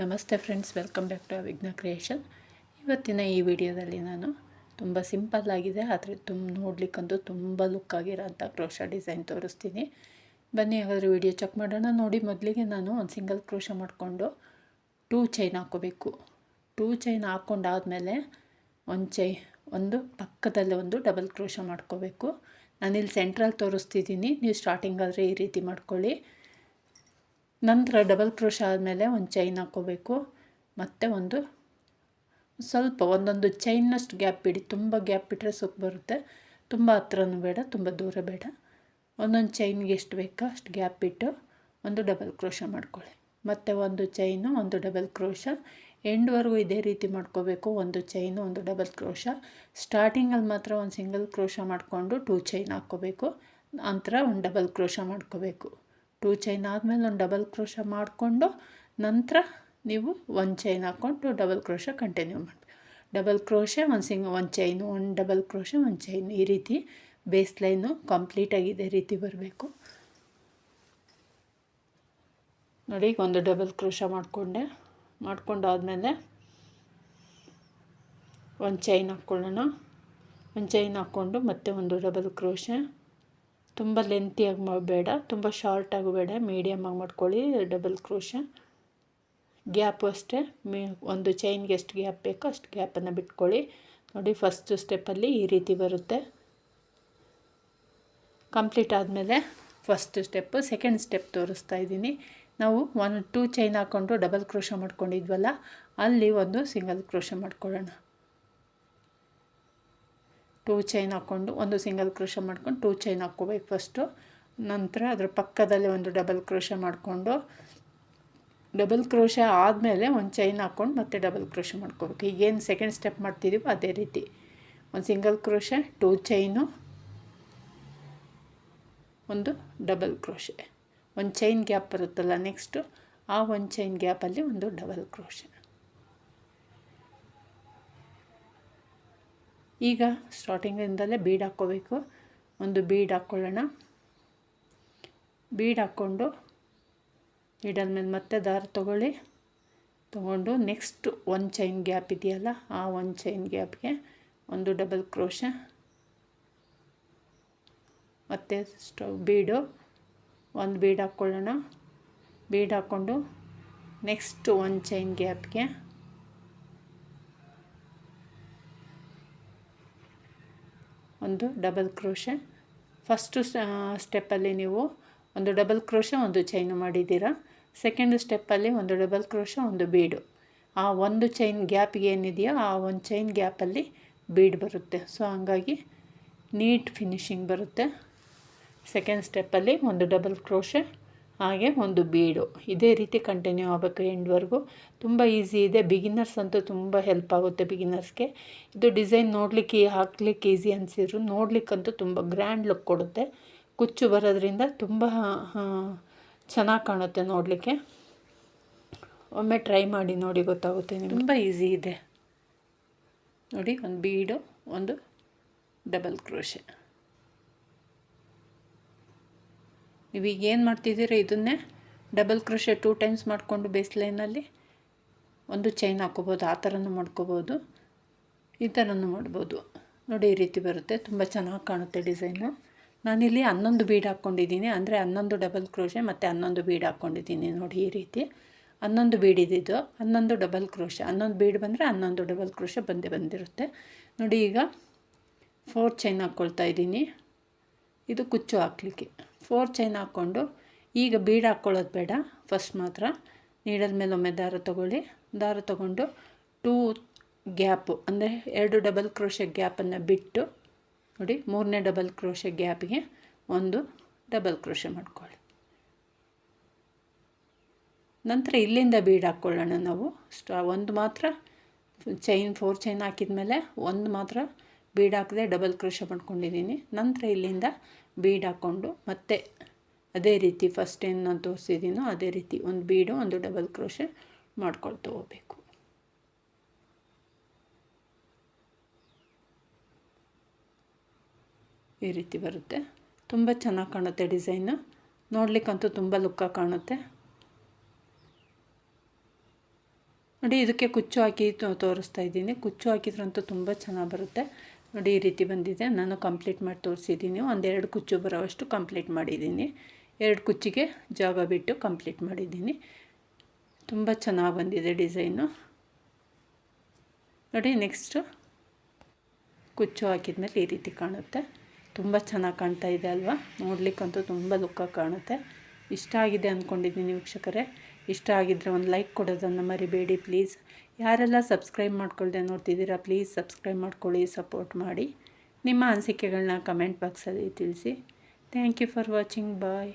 ನಮಸ್ತೆ friends, welcome back to Vighna creation. ಇವತ್ತಿನ ಈ ವಿಡಿಯೋದಲ್ಲಿ ನಾನು ತುಂಬ ಸಿಂಪಲ್ ಆಗಿದೆ, ಆದರೆ ತುಂಬ ನೋಡಲಿಕ್ಕಂತೂ ತುಂಬ ಲುಕ್ ಆಗಿರೋಂಥ ಕ್ರೋಶ ಡಿಸೈನ್ ತೋರಿಸ್ತೀನಿ. ಬನ್ನಿ ಹಾಗಾದರೆ ವಿಡಿಯೋ ಚೆಕ್ ಮಾಡೋಣ. ನೋಡಿ, ಮೊದಲಿಗೆ ನಾನು ಒಂದು ಸಿಂಗಲ್ ಕ್ರೋಷ ಮಾಡಿಕೊಂಡು ಟೂ ಚೈನ್ ಹಾಕ್ಕೋಬೇಕು. ಟೂ ಚೈನ್ ಹಾಕ್ಕೊಂಡಾದಮೇಲೆ ಒಂದು ಚೈ, ಒಂದು ಪಕ್ಕದಲ್ಲೇ ಒಂದು ಡಬಲ್ ಕ್ರೋಷ ಮಾಡ್ಕೋಬೇಕು. ನಾನಿಲ್ಲಿ ಸೆಂಟ್ರಲ್ಲಿ ತೋರಿಸ್ತಿದ್ದೀನಿ. ನೀವು ಸ್ಟಾರ್ಟಿಂಗ್ ಆದರೆ ಈ ರೀತಿ ಮಾಡ್ಕೊಳ್ಳಿ. ನಂತರ ಡಬಲ್ ಕ್ರೋಶ ಆದಮೇಲೆ ಒಂದು ಚೈನ್ ಹಾಕ್ಕೋಬೇಕು ಮತ್ತು ಒಂದು ಸ್ವಲ್ಪ ಒಂದೊಂದು ಚೈನ್ನಷ್ಟು ಗ್ಯಾಪ್ ಬಿಡಿ ತುಂಬ ಗ್ಯಾಪ್ ಬಿಟ್ಟರೆ ಸುಖ ಬರುತ್ತೆ. ತುಂಬ ಹತ್ರನೂ ಬೇಡ, ತುಂಬ ದೂರ ಬೇಡ. ಒಂದೊಂದು ಚೈನ್ಗೆ ಎಷ್ಟು ಬೇಕೋ ಅಷ್ಟು ಗ್ಯಾಪ್ ಬಿಟ್ಟು ಒಂದು ಡಬಲ್ ಕ್ರೋಶ ಮಾಡ್ಕೊಳ್ಳಿ. ಮತ್ತು ಒಂದು ಚೈನು ಒಂದು ಡಬಲ್ ಕ್ರೋಶ ಎಂಡ್ವರೆಗೂ ಇದೇ ರೀತಿ ಮಾಡ್ಕೋಬೇಕು. ಒಂದು ಚೈನು ಒಂದು ಡಬಲ್ ಕ್ರೋಶ ಸ್ಟಾರ್ಟಿಂಗಲ್ಲಿ ಮಾತ್ರ ಒಂದು ಸಿಂಗಲ್ ಕ್ರೋಶ ಮಾಡಿಕೊಂಡು ಟೂ ಚೈನ್ ಹಾಕ್ಕೋಬೇಕು ನಂತರ ಒಂದು ಡಬಲ್ ಕ್ರೋಶ ಮಾಡ್ಕೋಬೇಕು. ಟೂ ಚೈನ್ ಆದಮೇಲೆ ಒಂದು ಡಬಲ್ ಕ್ರೋಶ ಮಾಡಿಕೊಂಡು ನಂತರ ನೀವು ಒಂದು ಚೈನ್ ಹಾಕ್ಕೊಂಡು ಡಬಲ್ ಕ್ರೋಶ ಕಂಟಿನ್ಯೂ ಮಾಡಿ ಡಬಲ್ ಕ್ರೋಶೆ ಒಂದು ಸಿಂಗ್ ಒಂದು ಚೈನು ಒಂದು ಡಬಲ್ ಕ್ರೋಶೆ ಒಂದು ಚೈನ್ ಈ ರೀತಿ ಬೇಸ್ ಲೈನು ಕಂಪ್ಲೀಟಾಗಿ ಇದೇ ರೀತಿ ಬರಬೇಕು. ನೋಡಿ, ಈಗ ಒಂದು ಡಬಲ್ ಕ್ರೋಶ ಮಾಡಿಕೊಂಡೆ. ಮಾಡ್ಕೊಂಡಾದಮೇಲೆ ಒಂದು ಚೈನ್ ಹಾಕ್ಕೊಳ್ಳೋಣ ಒಂದು ಚೈನ್ ಹಾಕ್ಕೊಂಡು ಮತ್ತೆ ಒಂದು ಡಬಲ್ ಕ್ರೋಶ ತುಂಬ ಲೆಂತಿಯಾಗಿ ಮಾಡಬೇಡ ತುಂಬ ಶಾರ್ಟಾಗೂ ಬೇಡ. ಮೀಡಿಯಮಾಗಿ ಮಾಡ್ಕೊಳ್ಳಿ. ಡಬಲ್ ಕ್ರೋಶ ಗ್ಯಾಪು ಅಷ್ಟೇ. ಮೀ ಒಂದು ಚೈನ್ಗೆ ಎಷ್ಟು ಗ್ಯಾಪ್ ಬೇಕೋ ಅಷ್ಟು ಗ್ಯಾಪನ್ನು ಬಿಟ್ಕೊಳ್ಳಿ. ನೋಡಿ ಫಸ್ಟು ಸ್ಟೆಪ್ಪಲ್ಲಿ ಈ ರೀತಿ ಬರುತ್ತೆ. ಕಂಪ್ಲೀಟ್ ಆದಮೇಲೆ ಫಸ್ಟ್ ಸ್ಟೆಪ್ಪು ಸೆಕೆಂಡ್ ಸ್ಟೆಪ್ ತೋರಿಸ್ತಾ ಇದ್ದೀನಿ. ನಾವು ಒನ್ ಟೂ ಚೈನ್ ಹಾಕ್ಕೊಂಡು ಡಬಲ್ ಕ್ರೋಶ ಮಾಡ್ಕೊಂಡಿದ್ವಲ್ಲ, ಅಲ್ಲಿ ಒಂದು ಸಿಂಗಲ್ ಕ್ರೋಶ ಮಾಡ್ಕೊಳ್ಳೋಣ. ಟೂ ಚೈನ್ ಹಾಕ್ಕೊಂಡು ಒಂದು ಸಿಂಗಲ್ ಕ್ರೋಶ ಮಾಡ್ಕೊಂಡು ಟೂ ಚೈನ್ ಹಾಕ್ಕೋಬೇಕು ಫಸ್ಟು ನಂತರ ಅದರ ಪಕ್ಕದಲ್ಲಿ ಒಂದು ಡಬಲ್ ಕ್ರೋಶ ಮಾಡಿಕೊಂಡು ಡಬಲ್ ಕ್ರೋಶ ಆದಮೇಲೆ ಒಂದು ಚೈನ್ ಹಾಕ್ಕೊಂಡು ಮತ್ತೆ ಡಬಲ್ ಕ್ರೋಶ ಮಾಡ್ಕೋಬೇಕು. ಈಗೇನು ಸೆಕೆಂಡ್ ಸ್ಟೆಪ್ ಮಾಡ್ತಿದ್ದೀವೋ ಅದೇ ರೀತಿ. ಒಂದು ಸಿಂಗಲ್ ಕ್ರೋಶ ಟೂ ಚೈನು ಒಂದು ಡಬಲ್ ಕ್ರೋಶೆ ಒಂದು ಚೈನ್ ಗ್ಯಾಪ್ ಬರುತ್ತಲ್ಲ ನೆಕ್ಸ್ಟು ಆ ಒಂದು ಚೈನ್ ಗ್ಯಾಪಲ್ಲಿ ಒಂದು ಡಬಲ್ ಕ್ರೋಶ ಈಗ ಸ್ಟಾರ್ಟಿಂಗಿಂದಲೇ ಬೀಡ್ ಹಾಕ್ಕೋಬೇಕು. ಒಂದು ಬೀಡ್ ಹಾಕ್ಕೊಳ್ಳೋಣ. ಬೀಡ್ ಹಾಕ್ಕೊಂಡು ಬೀಡಾದ ಮೇಲೆ ಮತ್ತೆ ದಾರ ತೊಗೊಳ್ಳಿ. ತೊಗೊಂಡು ನೆಕ್ಸ್ಟ್ ಒಂದು ಚೈನ್ ಗ್ಯಾಪ್ ಇದೆಯಲ್ಲ, ಆ ಒಂದು ಚೈನ್ ಗ್ಯಾಪ್ಗೆ ಒಂದು ಡಬಲ್ ಕ್ರೋಶ ಮತ್ತು ಸ್ಟವ್ ಬೀಡು ಒಂದು ಬೀಡ್ ಹಾಕ್ಕೊಳ್ಳೋಣ. ಬೀಡ್ ಹಾಕ್ಕೊಂಡು ನೆಕ್ಸ್ಟ್ ಒಂದು ಚೈನ್ ಗ್ಯಾಪ್ಗೆ ಒಂದು ಡಬಲ್ ಕ್ರೋಶೆ ಫಸ್ಟು ಸ್ಟೆಪ್ಪಲ್ಲಿ ನೀವು ಒಂದು ಡಬಲ್ ಕ್ರೋಶ ಒಂದು ಚೈನು ಮಾಡಿದ್ದೀರಾ. ಸೆಕೆಂಡ್ ಸ್ಟೆಪ್ಪಲ್ಲಿ ಒಂದು ಡಬಲ್ ಕ್ರೋಶ ಒಂದು ಬೀಡು ಆ ಒಂದು ಚೈನ್ ಗ್ಯಾಪ್ಗೆ ಏನಿದೆಯೋ ಆ ಒಂದು ಚೈನ್ ಗ್ಯಾಪಲ್ಲಿ ಬೀಡ್ ಬರುತ್ತೆ. ಸೊ ಹಂಗಾಗಿ ನೀಟ್ ಫಿನಿಶಿಂಗ್ ಬರುತ್ತೆ. ಸೆಕೆಂಡ್ ಸ್ಟೆಪ್ಪಲ್ಲಿ ಒಂದು ಡಬಲ್ ಕ್ರೋಶ ಹಾಗೆ ಒಂದು ಬೀಡು. ಇದೇ ರೀತಿ ಕಂಟಿನ್ಯೂ ಆಗಬೇಕು ಎಂಡ್ವರೆಗೂ. ತುಂಬ ಈಸಿ ಇದೆ. ಬಿಗಿನರ್ಸ್ ಅಂತೂ ತುಂಬ ಹೆಲ್ಪ್ ಆಗುತ್ತೆ ಬಿಗಿನರ್ಸ್ಗೆ ಇದು ಡಿಸೈನ್ ನೋಡಲಿಕ್ಕೆ, ಹಾಕ್ಲಿಕ್ಕೆ ಈಸಿ ಅನಿಸಿದ್ರು. ನೋಡ್ಲಿಕ್ಕಂತೂ ತುಂಬ ಗ್ರ್ಯಾಂಡ್ ಲುಕ್ ಕೊಡುತ್ತೆ. ಕುಚ್ಚು ಬರೋದ್ರಿಂದ ತುಂಬ ಚೆನ್ನಾಗಿ ಕಾಣುತ್ತೆ ನೋಡಲಿಕ್ಕೆ. ಒಮ್ಮೆ ಟ್ರೈ ಮಾಡಿ ನೋಡಿ ಗೊತ್ತಾಗುತ್ತೆ ನಿಮ್ಗೆ. ತುಂಬ ಈಸಿ ಇದೆ. ನೋಡಿ, ಒಂದು ಬೀಡು, ಒಂದು ಡಬಲ್ ಕ್ರೋಶೆ ನೀವೀಗ ಏನು ಮಾಡ್ತಿದ್ದೀರ? ಇದನ್ನೇ ಡಬಲ್ ಕ್ರೋಶೆ ಟೂ ಟೈಮ್ಸ್ ಮಾಡಿಕೊಂಡು ಬೇಸ್ ಲೈನಲ್ಲಿ ಒಂದು ಚೈನ್ ಹಾಕ್ಕೋಬೋದು ಆ ಥರನೂ ಮಾಡ್ಕೋಬೋದು, ಈ ಥರನೂ ಮಾಡ್ಬೋದು. ನೋಡಿ, ಈ ರೀತಿ ಬರುತ್ತೆ. ತುಂಬ ಚೆನ್ನಾಗಿ ಕಾಣುತ್ತೆ ಡಿಸೈನು. ನಾನಿಲ್ಲಿ ಹನ್ನೊಂದು ಬೀಡ್ ಹಾಕ್ಕೊಂಡಿದ್ದೀನಿ. ಅಂದರೆ ಹನ್ನೊಂದು ಡಬಲ್ ಕ್ರೋಶೆ ಮತ್ತು ಹನ್ನೊಂದು ಬೀಡ್ ಹಾಕ್ಕೊಂಡಿದ್ದೀನಿ ನೋಡಿ, ಈ ರೀತಿ. ಹನ್ನೊಂದು ಬೀಡ್ ಇದ್ದಿದ್ದು ಹನ್ನೊಂದು ಡಬಲ್ ಕ್ರೋಶೆ ಹನ್ನೊಂದು ಬೀಡ್ ಬಂದರೆ ಹನ್ನೊಂದು ಡಬಲ್ ಕ್ರೋಶೆ ಬಂದೇ ಬಂದಿರುತ್ತೆ. ನೋಡಿ, ಈಗ ಫೋರ್ ಚೈನ್ ಹಾಕ್ಕೊಳ್ತಾ ಇದ್ದೀನಿ. ಇದು ಕುಚ್ಚು ಹಾಕ್ಲಿಕ್ಕೆ. ಫೋರ್ ಚೈನ್ ಹಾಕ್ಕೊಂಡು ಈಗ ಬೀಡ್ ಹಾಕ್ಕೊಳ್ಳೋದು ಬೇಡ. ಫಸ್ಟ್ ಮಾತ್ರ ನೀಡಲ್ ಮೇಲೆ ಒಮ್ಮೆ ದಾರ ತೊಗೊಳ್ಳಿ. ದಾರ ತೊಗೊಂಡು ಟೂ ಗ್ಯಾಪು ಅಂದರೆ ಎರಡು ಡಬಲ್ ಕ್ರೋಶೆ ಗ್ಯಾಪನ್ನು ಬಿಟ್ಟು ನೋಡಿ ಮೂರನೇ ಡಬಲ್ ಕ್ರೋಶೆ ಗ್ಯಾಪಿಗೆ ಒಂದು ಡಬಲ್ ಕ್ರೋಶೆ ಮಾಡ್ಕೊಳ್ಳಿ. ನಂತರ ಇಲ್ಲಿಂದ ಬೀಡ್ ಹಾಕ್ಕೊಳ್ಳೋಣ ನಾವು. ಸ್ಟಾ ಒಂದು ಮಾತ್ರ ಚೈನ್ ಫೋರ್ ಚೈನ್ ಹಾಕಿದ ಮೇಲೆ ಒಂದು ಮಾತ್ರ ಬೀಡ್ ಹಾಕದೆ ಡಬಲ್ ಕ್ರೋಶ ಮಾಡ್ಕೊಂಡಿದ್ದೀನಿ. ನಂತರ ಇಲ್ಲಿಂದ ಬೀಡ್ ಹಾಕ್ಕೊಂಡು ಮತ್ತೆ ಅದೇ ರೀತಿ ಫಸ್ಟ್ ಏನು ನಾನು ತೋರಿಸಿದ್ದೀನೋ ಅದೇ ರೀತಿ ಒಂದು ಬೀಡು, ಒಂದು ಡಬಲ್ ಕ್ರೋಶ ಮಾಡ್ಕೊಳ್ತಾ ಹೋಗ್ಬೇಕು. ಈ ರೀತಿ ಬರುತ್ತೆ. ತುಂಬ ಚೆನ್ನಾಗಿ ಕಾಣುತ್ತೆ ಡಿಸೈನು. ನೋಡ್ಲಿಕ್ಕಂತೂ ತುಂಬ ಲುಕ್ಕಾಗಿ ಕಾಣುತ್ತೆ. ನೋಡಿ, ಇದಕ್ಕೆ ಕುಚ್ಚು ಹಾಕಿ ತೋರಿಸ್ತಾ ಇದ್ದೀನಿ. ಕುಚ್ಚು ಹಾಕಿದ್ರಂತೂ ತುಂಬ ಚೆನ್ನಾಗಿ ಬರುತ್ತೆ. ನೋಡಿ ಈ ರೀತಿ ಬಂದಿದೆ. ನಾನು ಕಂಪ್ಲೀಟ್ ಮಾಡಿ ತೋರಿಸಿದ್ದೀನಿ. ಒಂದೆರಡು ಕುಚ್ಚು ಬರೋವಷ್ಟು ಕಂಪ್ಲೀಟ್ ಮಾಡಿದ್ದೀನಿ. ಎರಡು ಕುಚ್ಚಿಗೆ ಜಾಗ ಬಿಟ್ಟು ಕಂಪ್ಲೀಟ್ ಮಾಡಿದ್ದೀನಿ. ತುಂಬ ಚೆನ್ನಾಗಿ ಬಂದಿದೆ ಡಿಸೈನು. ನೋಡಿ ನೆಕ್ಸ್ಟು ಕುಚ್ಚು ಹಾಕಿದ್ಮೇಲೆ ಈ ರೀತಿ ಕಾಣುತ್ತೆ. ತುಂಬ ಚೆನ್ನಾಗಿ ಕಾಣ್ತಾ ಇದೆ ಅಲ್ವಾ? ನೋಡಲಿಕ್ಕಂತೂ ತುಂಬ ಲುಕ್ಕಾಗಿ ಕಾಣುತ್ತೆ. ಇಷ್ಟ ಆಗಿದೆ ಅಂದ್ಕೊಂಡಿದ್ದೀನಿ ವೀಕ್ಷಕರೇ. ಇಷ್ಟ ಆಗಿದ್ದರೆ ಒಂದು ಲೈಕ್ ಕೊಡೋದನ್ನು ಮರಿಬೇಡಿ ಪ್ಲೀಸ್. ಯಾರೆಲ್ಲ ಸಬ್ಸ್ಕ್ರೈಬ್ ಮಾಡ್ಕೊಳ್ದೆ ನೋಡ್ತಿದ್ದೀರಾ, ಪ್ಲೀಸ್ ಸಬ್ಸ್ಕ್ರೈಬ್ ಮಾಡ್ಕೊಳ್ಳಿ, ಸಪೋರ್ಟ್ ಮಾಡಿ. ನಿಮ್ಮ ಅನಿಸಿಕೆಗಳನ್ನ ಕಮೆಂಟ್ ಬಾಕ್ಸಲ್ಲಿ ತಿಳಿಸಿ. Thank you for watching. Bye.